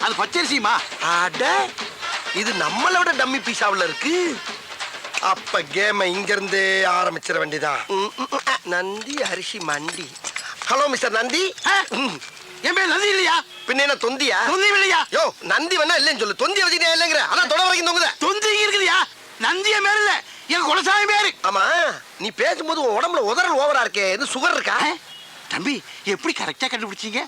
அது பச்சரிசிமா அட இது நம்மளை விட டம்மி பீஸாவில் இருக்கு. அப்ப கேமை இங்க இருந்து ஆரம்பிச்சிட வேண்டியதான் ம், ம், ம், அ, நந்தி அரிசி மண்டி. Hello mister Nandi. ம், என் பேர் நந்தி இல்லையா? பின்ன என்ன தொந்தியா? தொந்தி இல்லையா? யோ நந்தி வேணா இல்லைன்னு சொல்லு. தொந்தி வச்சுக்கிட்டே இல்லைங்கிற. அதான் தொட வரைக்கும் தொங்குத. தொந்தி இங்க இருக்குதுயா நந்தி என் பேர் இல்ல. என் குலசாமி பேரு. ஆமா. நீ பேசும்போது உன் உடம்புல உதறல் ஓவரா இருக்கே. இது சுகர் இருக்கா? ஆ? தம்பி எப்படி கரெக்டா கண்டுபிடிச்சீங்க?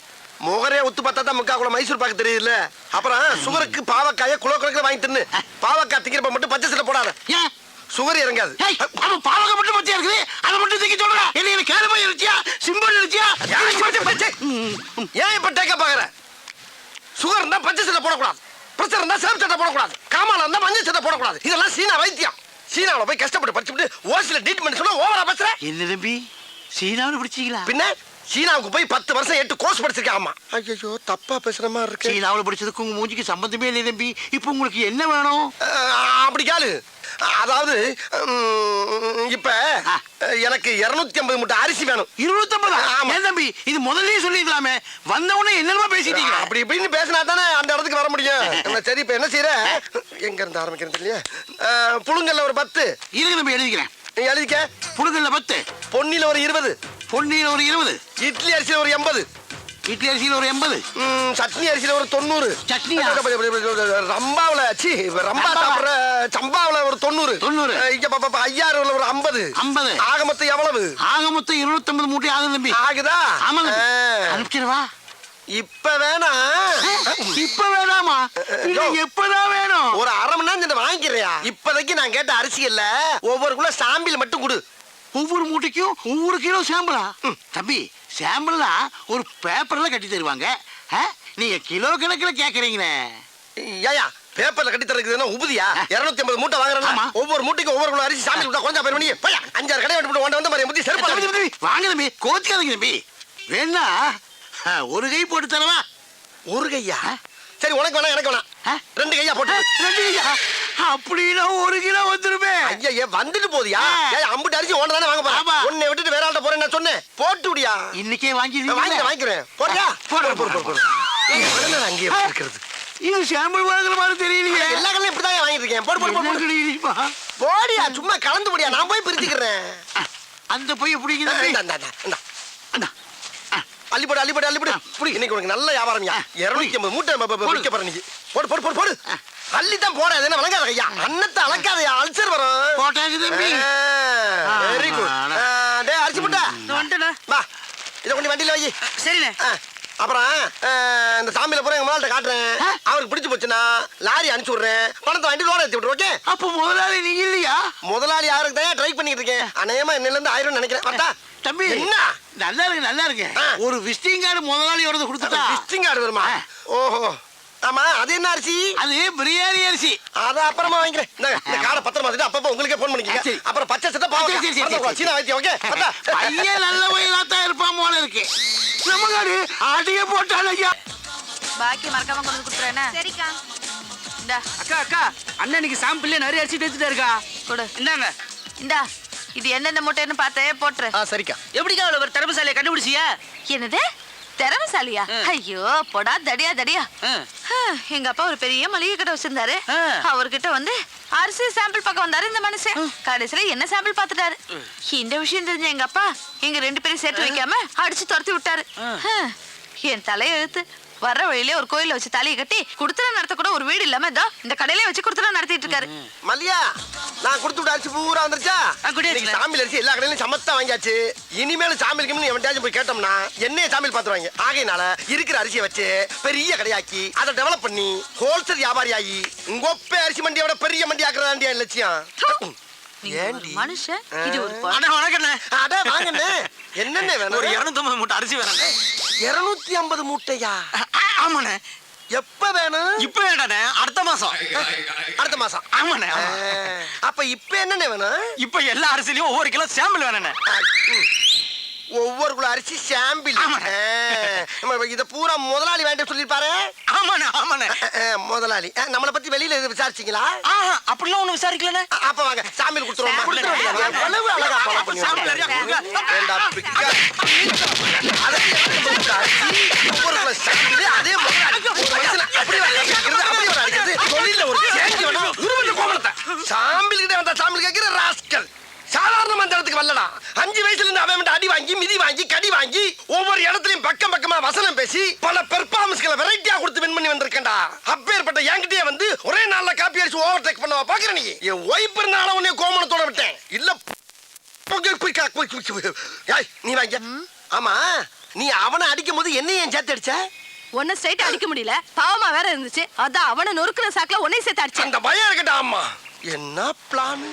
முகரே ஒத்து பார்த்தா தான் முக்கா கூட மைசூர் பாக்கு தெரியுதுல்ல. அப்புறம் சுகருக்கு பாவக்காய குலோ குலக்கு வாங்கி தின்னு. பாவக்காய் திங்கிறப்ப மட்டும் பச்சை சட்டை போடாத. ஏன்? சுகர் இறங்காது. ஏய், அவ பாவக மட்டும் பச்சையா இருக்குது? அதை மட்டும் தூக்கி சொல்றா. என்ன எனக்கு கேளுமா இருச்சியா சிம்பிள் இருச்சியா ஏன் பச்சை, பச்சை? ஏன் இப்ப டேக்க பாக்குற சுகர் இருந்தா பச்சை சட்டை போடக்கூடாது. பிரஷர் இருந்தா சேம் சட்டை போடக்கூடாது. காமால இருந்தா மஞ்சள் சட்டை போடக்கூடாது. இதெல்லாம் சீனா வைத்தியம். சீனாவுல போய் கஷ்டப்பட்டு படிச்சுட்டு ஓசில ட்ரீட்மெண்ட் சொன்னா ஓவரா பேசுற? என்ன தம்பி? சீனாவில் பிடிச்சீங்களா? பின்ன? சீனாவுக்கு போய் பத்து வருஷம் எட்டு கோர்ஸ் படிச்சிருக்கேன் ஆமா. ஐயோ தப்பா பேசுற மாதிரி இருக்கு. சீனாவில் படிச்சதுக்கு உங்க மூஞ்சிக்கு சம்பந்தமே இல்லை தம்பி. இப்போ உங்களுக்கு என்ன வேணும்? அப்படி கேளு. அதாவது இப்ப. எனக்கு இருநூத்தி ஐம்பது மூட்டை அரிசி வேணும். இருநூத்தம்பதா ஆமா. ஏன் தம்பி? இது முதல்லயே சொல்லிக்கலாமே வந்த உடனே என்னமா பேசிட்டீங்க. அப்படி இப்படின்னு பேசினா தானே அந்த இடத்துக்கு வர முடியும். என்ன, சரி இப்ப என்ன செய்யற எங்க இருந்து ஆரம்பிக்கிறது இல்லையா? புழுங்கல்ல ஒரு பத்து. இருக்கு தம்பி எழுதிக்கிறேன். நீ எழுதிக்க. புழுங்கல்ல பத்து. பொன்னில ஒரு இருபது. பொன்னியில் ஒரு இருபது. இட்லி அரிசியில ஒரு எண்பது. இட்லி அரிசியில் ஒரு எண்பது. சட்னி அரிசியில ஒரு தொண்ணூறு. சட்னியா? ரம்பாவுல சி ரம்பா? சாப்பிடுற சம்பாவுல ஒரு தொண்ணூறு. தொண்ணூறு. இங்க ஐயாறுல ஒரு ஐம்பது. ஐம்பது. ஆக மொத்தம் எவ்வளவு? ஆக மொத்தம் இருநூத்தம்பது மூட்டை ஆகுது தம்பி. ஆகுதா? ஆமாங்க அஹ், அனுப்பிச்சிடவா இப்ப வேணா. இப்ப வேணாமா. எப்பதான் வேணும்? ஒரு அரை மணி நேரம் வாங்கிக்கிறியா இப்போதைக்கு நான் கேட்ட அரிசி இல்ல. ஒவ்வொரு குள்ள சாம்பிள் மட்டும் கொடு. ஒவ்வொரு மூட்டைக்கும் ஒவ்வொரு கிலோ சாம்பிளா தம்பி சாம்பிள்னா ஒரு பேப்பர்ல கட்டி தருவாங்க. ஆ? நீங்க கிலோ கணக்குல கேக்குறீங்களே. ஏயா பேப்பர்ல கட்டி தரக்குதுன்னா உபதியா? இருநூத்தி ஐம்பது மூட்டை வாங்குறேன் ஆமா. ஒவ்வொரு மூட்டைக்கும் ஒவ்வொரு அரிசி சாம்பிள் கொடுத்தா கொஞ்சம் பேர் பண்ணி பையா அஞ்சாறு கடை விட்டு வந்த வந்த மாதிரி முத்தி செருப்பு வாங்க தம்பி கோச்சுக்காதீங்க தம்பி. வேணா ஒரு கை போட்டு தரவா? ஒரு கையா? சரி உனக்கு வேணா எனக்கு வேணாம். ஆ? ரெண்டு கையா போட்டு ரெண்டு கையா? அப்படின்னா ஒரு கிலோ வந்துருமே. ஐயா வந்துட்டு போதியா அம்புட்டு அரிசி ஒன்று தானே வாங்க. போறேன். உன்னை விட்டுட்டு வேற ஆள்கிட்ட போறேன் நான் சொன்னேன். போட்டு விடியா இன்னைக்கே வாங்கி வாங்கிக்கிறேன். வாங்கிக்கிறேன் போறியா போடு, போடு போடு அங்கேயே இருக்கிறது. இது சாம்பிள் வாங்குற மாதிரி தெரியலையே. எல்லா கல்லையும் இப்படி தான் வாங்கிட்டு இருக்கேன் போடு போடு போடு? போடியா சும்மா கலந்து போடியா? நான் போய் பிரிச்சுக்கிறேன். அந்த பைய பிடிக்குது தம்பி. இந்தா, இந்தா, இந்தா, இந்தா. அண்ணா, அள்ளி போடு அள்ளி போடு அள்ளி போடு ஆ, புடி. இன்னைக்கு உனக்கு நல்ல வியாபாரம்யா ஆ, இருநூத்தி ஐம்பது மூட்டை. விற்க போற நீ போடு போடு போடு போடு. அள்ளி தான் போட என்ன வழங்காத ஐயா அன்னத்தை அளக்காதயா அல்சர் வரும் போட்டாச்சு தம்பி. வெரி குட் டேய் அரிசி முட்டை வந்துட்டேண்ணா வா இதை கொண்டு வண்டியில வை. சரிண்ணே. ஆ, அப்புறம் இந்த சாமியில பூரா எங்க மால்கிட்ட காட்டுறேன். அவருக்கு பிடிச்சு போச்சுன்னா லாரி அனுப்பிச்சு விடுறேன். பணத்தை வண்டி லோன் ஏற்றி விட்ரு ஓகே அப்ப முதலாளி நீங்க இல்லையா? முதலாளி யாருக்கு தான் ட்ரை பண்ணிட்டு இருக்கேன். அநேகமா இன்னில இருந்து ஆயிரம் நினைக்கிறேன். பார்த்தா? தம்பி என்ன? நல்லா இருக்கு நல்லா இருக்கு. ஆ. ஒரு விசிட்டிங் கார்டு முதலாளியோட கொடுத்துட்டா. விசிட்டிங் கார்டு வருமா. ஓஹோ. ஆமா அது என்ன அரிசி? அது பிரியாணி அரிசி. அத அப்புறமா வாங்கிக்கிறேன். இந்த கார்டை பத்திரமா வச்சுட்டு அப்பப்போ உங்களுக்கே ஃபோன் பண்ணிக்கங்க. அப்புறம் பச்சை சட்டை பாவம். சீனா வைத்தியம் ஓகே? பையன் நல்ல வயலா தான் இருப்பான் போல இருக்கு. நம்ம காடு அடிய போட்டான் ஐயா. பாக்கி மறக்காம கொண்டு கொடுத்துறேன் சரிக்கா. இந்தா. அக்கா அக்கா அண்ணன் இன்னைக்கு சாம்பிள்ல நிறைய அரிசி எடுத்துட்டு இருக்கா? கொடு. இந்தாங்க. இந்தா இது என்னென்ன மூட்டைன்னு பார்த்தே போட்டுரு. ஆ சரிக்கா. எப்படிக்கா அவ்வளவு ஒரு திறமசாலியை கண்டுபிடிச்சியா? என்னது? திறமசாலியா. ஐயோ போடா தடியா தடியா. எங்க அப்பா ஒரு பெரிய மளிகை கடை வச்சிருந்தாரு. அவர்கிட்ட வந்து அரிசி சாம்பிள் பார்க்க வந்தாரு இந்த மனுஷன். கடைசியில என்ன சாம்பிள் பார்த்துட்டாரு? இந்த விஷயம் தெரிஞ்ச எங்க அப்பா எங்க ரெண்டு பேரும் சேர்த்து வைக்காம அடிச்சு துரத்தி விட்டாரு. என் தலையெழுத்து வர்ற வழியிலே ஒரு கோயில வச்சு தலையை கட்டி குடுத்தன நடத்த கூட ஒரு வீடு இல்லாம இதோ இந்த கடையிலே வச்சு குடுத்தன நடத்திட்டு இருக்காரு. மல்லியா நான் கொடுத்து விட்ட அரிசி பூரா வந்துருச்சா. இன்னைக்கு சாமியில் அரிசி எல்லா கடையிலும் சமத்தா வாங்கியாச்சு. இனிமேல் சாமிலுக்கு எவன்டாச்சும் போய் கேட்டோம்னா என்னைய சாமியில் பார்த்துருவாங்க. ஆகையினால இருக்கிற அரிசியை வச்சு பெரிய கடையாக்கி அதை டெவலப் பண்ணி ஹோல்சேல் வியாபாரி ஆகி உங்கொப்பே அரிசி மண்டியோட பெரிய மண்டி ஆக்குறதாண்டியா லட்சியம். ஒரு? மனுஷன். இது ஒரு வணக்கண்ணே. அட வாங்கண்ணே. என்னென்ன ஒரு வேணும் இருநூத்தம்பது மூட்டை அரிசி வேணாண்ணே இருநூத்தி ஐம்பது மூட்டையா? ஆமாண்ணே. எப்ப வேணும்? இப்ப வேண்டாண்ணே. அடுத்த மாசம். அடுத்த மாசம். ஆமாண்ணே அப்ப இப்ப என்னென்ன வேணும்? இப்ப எல்லா அரிசிலையும் ஒவ்வொரு கிலோ சாம்பிள் வேணாண்ணே. ஒவ்வொரு குள்ள அரிசி சாம்பிள். இத பூரா முதலாளி வேண்டாம் சொல்லிருப்பாரு? ஆமாண்ணே ஆமாண்ணே. முதலாளி. நம்மளை பத்தி வெளியில எதுவும் விசாரிச்சீங்களா? அப்படிலாம் ஒண்ணு விசாரிக்கலண்ணே. அப்ப வாங்க சாம்பிள் கொடுத்துருவோம். சாம்பிள் பேசாமல் கேட்கிற ராஸ்கல். சாதாரண மந்திரத்துக்கு வரலடா அஞ்சு வயசுல இருந்து அவன் அடி வாங்கி மிதி வாங்கி கடி வாங்கி ஒவ்வொரு இடத்துலயும் பக்கம் பக்கமா வசனம் பேசி பல பெர்ஃபார்மன்ஸ்களை வெரைட்டியா கொடுத்து வின் பண்ணி வந்திருக்கேன்டா. அப்பேற்பட்ட என்கிட்டயே வந்து ஒரே நாள்ல காப்பி அடிச்சு ஓவர் டேக் பண்ணுவா பாக்குற நீ? என் ஒய்ப் இருந்தாலும் உன்னை கோமணத்தோட விட்டேன். இல்ல நீ வாங்க. ஆமா நீ அவனை அடிக்கும் போது என்ன ஏன் சேர்த்து அடிச்ச? உன்னை ஸ்ட்ரைட் அடிக்க முடியல. பாவமா வேற இருந்துச்சு. அதான் அவனை நொறுக்குற சாக்கல உன்னை சேர்த்து அடிச்சு அந்த பயம் இருக்கட்டா ஆமா. என்ன பிளான்